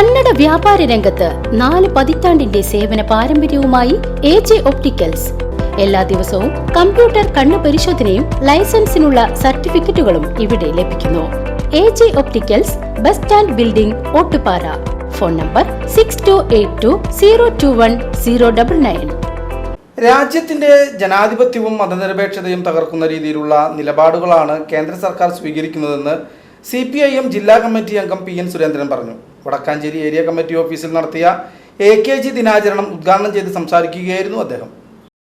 കന്നഡ വ്യാപാര രംഗത്ത് നാല് പതിറ്റാണ്ടിന്റെ സേവന പാരമ്പര്യവുമായി എ ജെ ഒപ്റ്റിക്കൽസ്. എല്ലാ ദിവസവും കമ്പ്യൂട്ടർ കണ്ണു പരിശോധനയും ലൈസൻസിനുള്ള സർട്ടിഫിക്കറ്റുകളും ഇവിടെ ലഭിക്കുന്നു. A J opticals bus stand building Ottupara. Phone number six two eight two zero two one zero double nine രാജ്യത്തിന്റെ ജനാധിപത്യവും മതനിരപേക്ഷതയും തകർക്കുന്ന രീതിയിലുള്ള നിലപാടുകളാണ് കേന്ദ്ര സർക്കാർ സ്വീകരിക്കുന്നതെന്ന് സി പി ഐ എം ജില്ലാ കമ്മിറ്റി അംഗം പി എൻ സുരേന്ദ്രൻ പറഞ്ഞു. വടക്കാഞ്ചേരി ഏരിയ കമ്മിറ്റി ഓഫീസിൽ നടത്തിയ എ കെ ജി ദിനാചരണം ഉദ്ഘാടനം ചെയ്ത് സംസാരിക്കുകയായിരുന്നു അദ്ദേഹം.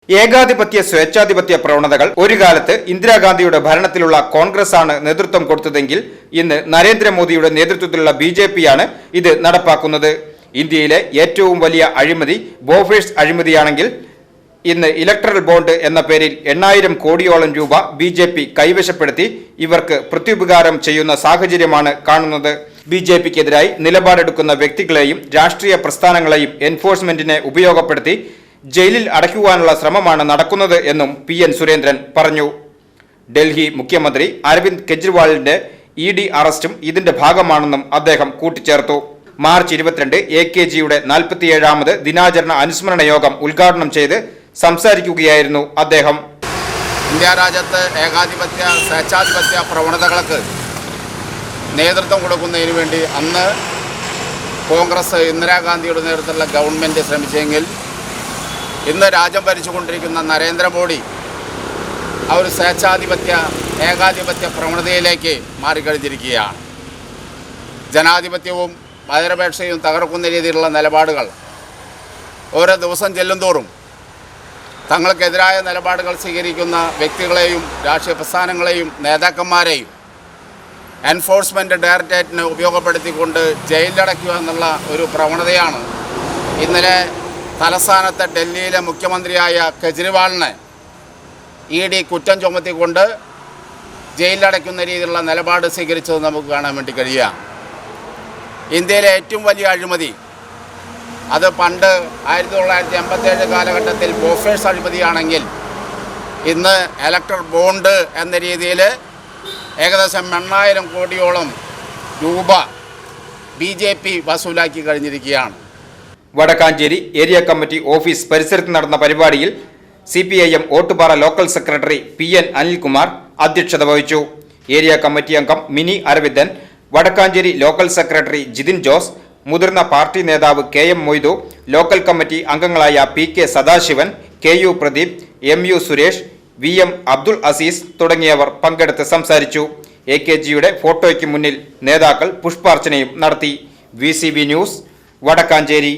ഏകാധിപത്യ സ്വേച്ഛാധിപത്യ പ്രവണതകൾ ഒരു കാലത്ത് ഇന്ദിരാഗാന്ധിയുടെ ഭരണത്തിലുള്ള കോൺഗ്രസ് ആണ് നേതൃത്വം കൊടുത്തതെങ്കിൽ ഇന്ന് നരേന്ദ്രമോദിയുടെ നേതൃത്വത്തിലുള്ള ബി ജെ പിയാണ് ഇത് നടപ്പാക്കുന്നത്. ഇന്ത്യയിലെ ഏറ്റവും വലിയ അഴിമതി ബോഫേഴ്സ് അഴിമതിയാണെങ്കിൽ ഇന്ന് ഇലക്ട്രൽ ബോണ്ട് എന്ന പേരിൽ എണ്ണായിരം കോടിയോളം രൂപ ബി ജെ പി കൈവശപ്പെടുത്തി ഇവർക്ക് പ്രത്യുപകാരം ചെയ്യുന്ന സാഹചര്യമാണ് കാണുന്നത്. ബി ജെ പിക്കെതിരായി നിലപാടെടുക്കുന്ന വ്യക്തികളെയും രാഷ്ട്രീയ പ്രസ്ഥാനങ്ങളെയും എൻഫോഴ്സ്മെന്റിനെ ഉപയോഗപ്പെടുത്തി ജയിലിൽ അടയ്ക്കുവാനുള്ള ശ്രമമാണ് നടക്കുന്നത് എന്നും പി എൻ സുരേന്ദ്രൻ പറഞ്ഞു. ഡൽഹി മുഖ്യമന്ത്രി അരവിന്ദ് കെജ്രിവാളിന്റെ ഇ ഡി അറസ്റ്റും ഇതിന്റെ ഭാഗമാണെന്നും അദ്ദേഹം കൂട്ടിച്ചേർത്തു. മാർച്ച് ഇരുപത്തിരണ്ട് എ കെ ജിയുടെ നാൽപ്പത്തിയേഴാമത് ദിനാചരണ അനുസ്മരണ യോഗം ഉദ്ഘാടനം ചെയ്ത് സംസാരിക്കുകയായിരുന്നു അദ്ദേഹം. ഇന്ത്യ രാജ്യത്ത് ഏകാധിപത്യ സ്വേച്ഛാധിപത്യ പ്രവണതകൾക്ക് നേതൃത്വം കൊടുക്കുന്നതിന് വേണ്ടി അന്ന് കോൺഗ്രസ് ഇന്ദിരാഗാന്ധിയുടെ നേതൃത്വത്തിലുള്ള ഗവൺമെന്റ് ശ്രമിച്ചെങ്കിൽ ഇന്ന് രാജ്യം ഭരിച്ചുകൊണ്ടിരിക്കുന്ന നരേന്ദ്രമോദി ആ ഒരു സ്വേച്ഛാധിപത്യ ഏകാധിപത്യ പ്രവണതയിലേക്ക് മാറിക്കഴിഞ്ഞിരിക്കുകയാണ്. ജനാധിപത്യവും മതനിരപേക്ഷയും തകർക്കുന്ന രീതിയിലുള്ള നിലപാടുകൾ ഓരോ ദിവസം ചെല്ലുന്തോറും തങ്ങൾക്കെതിരായ നിലപാടുകൾ സ്വീകരിക്കുന്ന വ്യക്തികളെയും രാഷ്ട്രീയ പ്രസ്ഥാനങ്ങളെയും നേതാക്കന്മാരെയും എൻഫോഴ്സ്മെന്റ് ഡയറക്ടറേറ്റിനെ ഉപയോഗപ്പെടുത്തിക്കൊണ്ട് ജയിലിലടയ്ക്കുക എന്നുള്ള ഒരു പ്രവണതയാണ്. ഇന്നലെ തലസ്ഥാനത്തെ ഡൽഹിയിലെ മുഖ്യമന്ത്രിയായ കെജ്രിവാളിനെ ഇ ഡി കുറ്റം ചുമത്തിക്കൊണ്ട് ജയിലിലടയ്ക്കുന്ന രീതിയിലുള്ള നിലപാട് സ്വീകരിച്ചത് നമുക്ക് കാണാൻ വേണ്ടി കഴിയുക. ഇന്ത്യയിലെ ഏറ്റവും വലിയ അഴിമതി അത് പണ്ട് ആയിരത്തി തൊള്ളായിരത്തി എൺപത്തേഴ് കാലഘട്ടത്തിൽ ബോഫേഴ്സ് അഴിമതിയാണെങ്കിൽ ഇന്ന് ഇലക്ട്രൽ ബോണ്ട് എന്ന രീതിയിൽ ഏകദേശം എണ്ണായിരം കോടിയോളം രൂപ ബി ജെ പി വസൂലാക്കി കഴിഞ്ഞിരിക്കുകയാണ്. വടക്കാഞ്ചേരി ഏരിയ കമ്മിറ്റി ഓഫീസ് പരിസരത്ത് നടന്ന പരിപാടിയിൽ C P I M Ottupara local secretary P N Anilkumar അധ്യക്ഷത വഹിച്ചു. ഏരിയ കമ്മിറ്റി അംഗം മിനി അരവിന്ദൻ വടക്കാഞ്ചേരി ലോക്കൽ സെക്രട്ടറി ജിതിൻ ജോസ് മുതിർന്ന പാർട്ടി നേതാവ് K M Moidu local committee അംഗങ്ങളായ P K Sadasivan K U Pradeep M U Suresh V M Abdul Aziz തുടങ്ങിയവർ പങ്കെടുത്ത് സംസാരിച്ചു. A K ജിയുടെ ഫോട്ടോയ്ക്ക് മുന്നിൽ നേതാക്കൾ പുഷ്പാർച്ചനയും നടത്തി. V news Vadakkanchery.